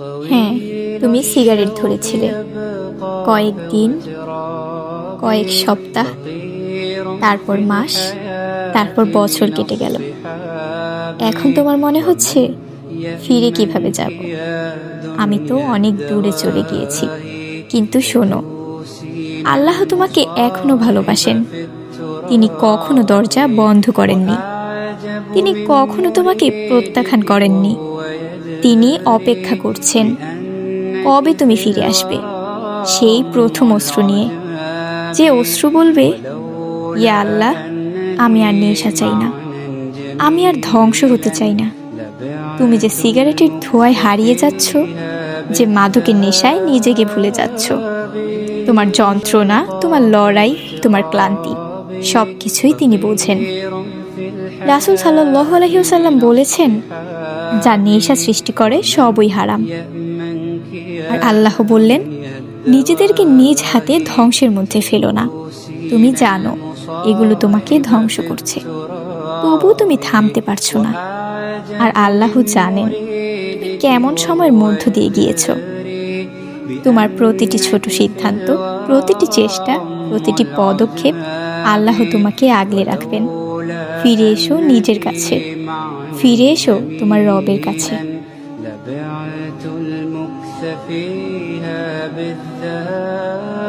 হ্যাঁ তুমি সিগারেট ধরেছিলে। কয়েক দিন কয়েক সপ্তাহ, তারপর মাস, তারপর বছর কেটে গেল। এখন তোমার মনে হচ্ছে, ফিরে কীভাবে যাব? আমি তো অনেক দূরে চলে গিয়েছি। কিন্তু শোনো, আল্লাহ তোমাকে এখনও ভালোবাসেন। তিনি কখনো দরজা বন্ধ করেননি। তিনি কখনো তোমাকে প্রত্যাখ্যান করেননি। তিনি অপেক্ষা করছেন, কবে তুমি ফিরে আসবে? সেই প্রথম অশ্রু নিয়ে। যে অশ্রু বলবে, ইয়া আল্লাহ, আমি আর নেশা চাই না। আমি আর ধ্বংস হতে চাই না। তুমি যে সিগারেটের ধোঁয়ায় হারিয়ে যাচ্ছ, যে মাদকের নেশায় নিজেকে ভুলে যাচ্ছ, তোমার যন্ত্রণা, তোমার লড়াই, তোমার ক্লান্তি সব কিছুই তিনি বোঝেন। রাসুল সাল্লাহ আলহিউসাল্লাম বলেছেন, যা নেশা সৃষ্টি করে, সবই হারাম। আর আল্লাহ বললেন, নিজেদেরকে নিজ হাতে ধ্বংসের মধ্যে ফেলো না। তুমি জানো, এগুলো তোমাকে ধ্বংস করছে। তবু তুমি থামতে পারছ না। আর আল্লাহ জানেন কেমন সময়ের মধ্য দিয়ে গিয়েছো। তোমার প্রতিটি ছোট সিদ্ধান্ত, প্রতিটি চেষ্টা, প্রতিটি পদক্ষেপ আল্লাহ তোমাকে আগলে রাখবেন। ফিরে এসো নিজের কাছে ফিরে এসো তোমার রবের কাছে لبعت المكث فيها بالذهب